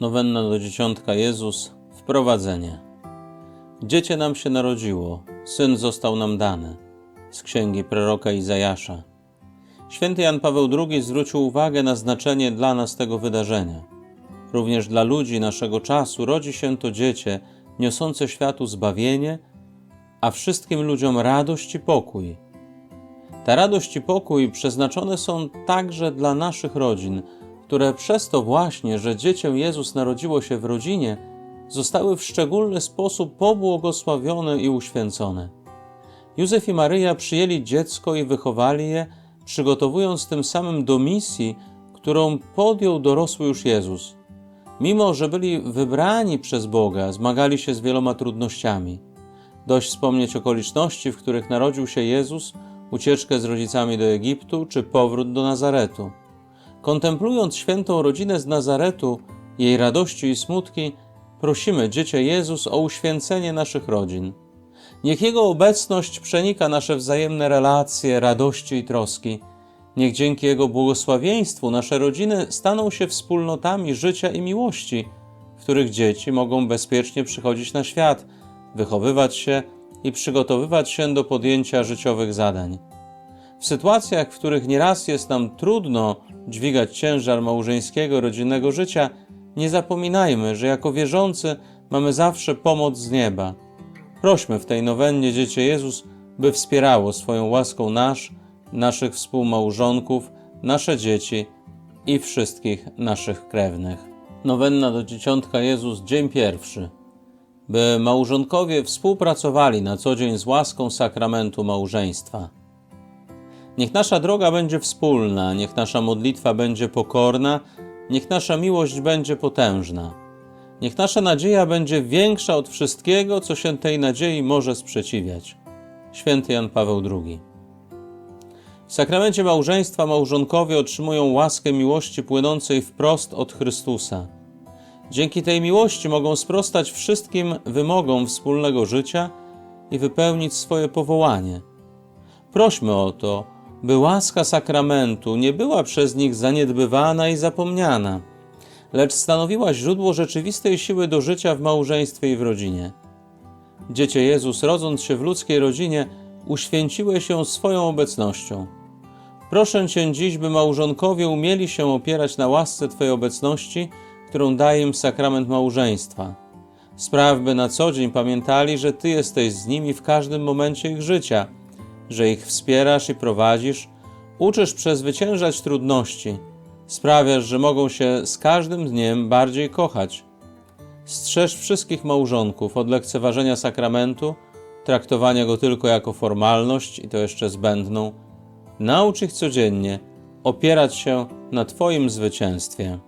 Nowenna do dzieciątka Jezus, wprowadzenie. Dziecię nam się narodziło, syn został nam dany. Z księgi proroka Izajasza. Święty Jan Paweł II zwrócił uwagę na znaczenie dla nas tego wydarzenia. Również dla ludzi naszego czasu rodzi się to dziecię, niosące światu zbawienie, a wszystkim ludziom radość i pokój. Ta radość i pokój przeznaczone są także dla naszych rodzin, które przez to właśnie, że dziecię Jezus narodziło się w rodzinie, zostały w szczególny sposób pobłogosławione i uświęcone. Józef i Maryja przyjęli dziecko i wychowali je, przygotowując tym samym do misji, którą podjął dorosły już Jezus. Mimo, że byli wybrani przez Boga, zmagali się z wieloma trudnościami. Dość wspomnieć okoliczności, w których narodził się Jezus, ucieczkę z rodzicami do Egiptu czy powrót do Nazaretu. Kontemplując świętą rodzinę z Nazaretu, jej radości i smutki, prosimy Dziecię Jezus o uświęcenie naszych rodzin. Niech Jego obecność przenika nasze wzajemne relacje, radości i troski. Niech dzięki Jego błogosławieństwu nasze rodziny staną się wspólnotami życia i miłości, w których dzieci mogą bezpiecznie przychodzić na świat, wychowywać się i przygotowywać się do podjęcia życiowych zadań. W sytuacjach, w których nieraz jest nam trudno dźwigać ciężar małżeńskiego, rodzinnego życia, nie zapominajmy, że jako wierzący mamy zawsze pomoc z nieba. Prośmy w tej nowennie Dziecię Jezus, by wspierało swoją łaską nasz, naszych współmałżonków, nasze dzieci i wszystkich naszych krewnych. Nowenna do Dzieciątka Jezus, dzień pierwszy. By małżonkowie współpracowali na co dzień z łaską sakramentu małżeństwa. Niech nasza droga będzie wspólna, niech nasza modlitwa będzie pokorna, niech nasza miłość będzie potężna. Niech nasza nadzieja będzie większa od wszystkiego, co się tej nadziei może sprzeciwiać. Święty Jan Paweł II. W sakramencie małżeństwa małżonkowie otrzymują łaskę miłości płynącej wprost od Chrystusa. Dzięki tej miłości mogą sprostać wszystkim wymogom wspólnego życia i wypełnić swoje powołanie. Prośmy o to, by łaska sakramentu nie była przez nich zaniedbywana i zapomniana, lecz stanowiła źródło rzeczywistej siły do życia w małżeństwie i w rodzinie. Dziecię Jezus, rodząc się w ludzkiej rodzinie, uświęciłeś się swoją obecnością. Proszę Cię dziś, by małżonkowie umieli się opierać na łasce Twojej obecności, którą daje im sakrament małżeństwa. Spraw, by na co dzień pamiętali, że Ty jesteś z nimi w każdym momencie ich życia, że ich wspierasz i prowadzisz, uczysz przezwyciężać trudności, sprawiasz, że mogą się z każdym dniem bardziej kochać. Strzeż wszystkich małżonków od lekceważenia sakramentu, traktowania go tylko jako formalność i to jeszcze zbędną. Naucz ich codziennie opierać się na Twoim zwycięstwie.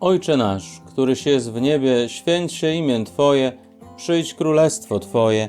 Ojcze nasz, któryś jest w niebie, święć się imię Twoje, przyjdź królestwo Twoje,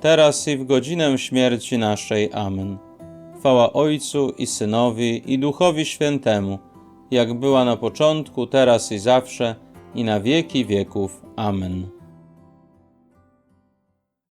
teraz i w godzinę śmierci naszej. Amen. Chwała Ojcu i Synowi i Duchowi Świętemu, jak była na początku, teraz i zawsze, i na wieki wieków. Amen.